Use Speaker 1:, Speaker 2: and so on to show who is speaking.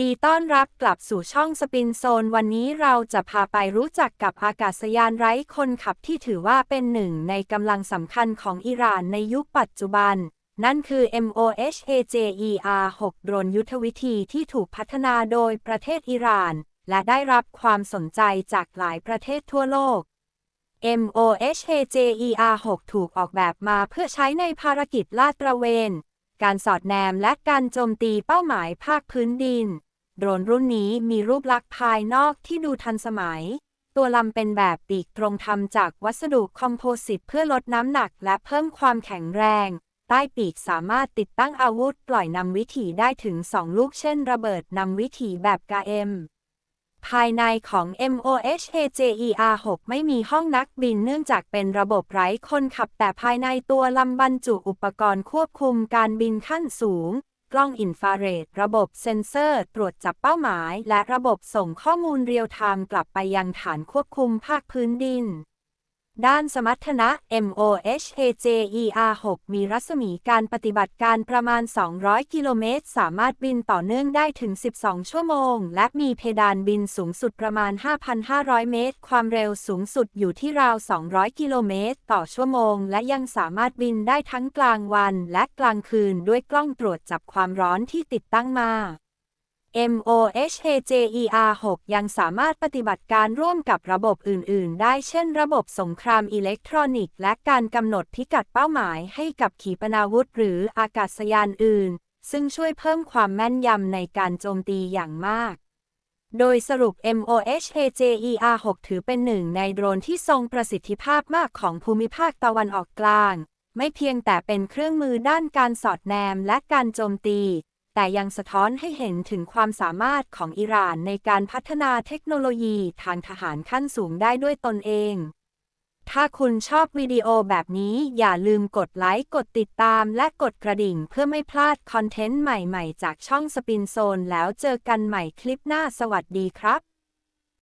Speaker 1: ดีต้อนรับกลับสู่ช่องสปินโซน วันนี้เราจะพาไปรู้จักกับอากาศยานไร้คนขับที่ถือว่าเป็นหนึ่งในกำลังสำคัญของอิหร่านในยุคปัจจุบัน นั่นคือ MOHAJER-6 โดรนยุทธวิธีที่ถูกพัฒนาโดยประเทศอิหร่าน และได้รับความสนใจจากหลายประเทศทั่วโลก MOHAJER-6 ถูกออกแบบมาเพื่อใช้ในภารกิจลาดตระเวน การสอดแนมและการโจมตีเป้าหมายภาคพื้นดิน โดรนรุ่นนี้มีรูปลักษณ์ภายนอกที่ดูทันสมัย ตัวลำเป็นแบบปีกตรงทำจากวัสดุคอมโพสิตเพื่อลดน้ำหนักและเพิ่มความแข็งแรง ใต้ปีกสามารถติดตั้งอาวุธปล่อยนำวิถีได้ถึง 2 ลูกเช่น ระเบิดนำวิถีแบบกาเอ็ม ภายในของ MOHAJER-6 ไม่มีห้องนักบินเนื่องจากเป็นระบบไร้คนขับแต่ภายในตัวลำบรรจุอุปกรณ์ควบคุมการบินขั้นสูง กล้องอินฟราเรด ระบบเซ็นเซอร์ ตรวจจับเป้าหมาย และระบบส่งข้อมูลเรียลไทม์กลับไปยังฐานควบคุมภาคพื้นดิน ด้านสมรรถนะ MOHAJER-6 มีรัศมีการปฏิบัติการประมาณ 200 กิโลเมตร สามารถบินต่อเนื่องได้ถึง 12 ชั่วโมง และมีเพดานบินสูงสุดประมาณ 5,500 เมตร ความเร็วสูงสุดอยู่ที่ราว 200 กิโลเมตร ต่อชั่วโมง และยังสามารถบินได้ทั้งกลางวันและกลางคืนด้วยกล้องตรวจจับความร้อนที่ติดตั้งมา MOHAJER-6 ยังสามารถปฏิบัติการร่วมกับระบบอื่น ๆ ได้เช่นระบบสงครามอิเล็กทรอนิกส์ และการกำหนดพิกัดเป้าหมายให้กับขีปนาวุธหรืออากาศยานอื่น ซึ่งช่วยเพิ่มความแม่นยำในการโจมตีอย่างมาก โดยสรุป MOHAJER-6 ถือเป็นหนึ่งในโดรนที่ทรงประสิทธิภาพมากของภูมิภาคตะวันออกกลาง ไม่เพียงแต่เป็นเครื่องมือด้านการสอดแนมและการโจมตี แต่ยังสะท้อนให้เห็นถึงความสามารถของอิหร่านในการพัฒนาเทคโนโลยีทางทหารขั้นสูงได้ด้วยตนเอง ถ้าคุณชอบวิดีโอแบบนี้อย่าลืมกดไลค์ กดติดตามและกดกระดิ่งเพื่อไม่พลาดคอนเทนต์ใหม่ๆ จากช่องสปินโซนแล้วเจอกันใหม่คลิปหน้าสวัสดีครับ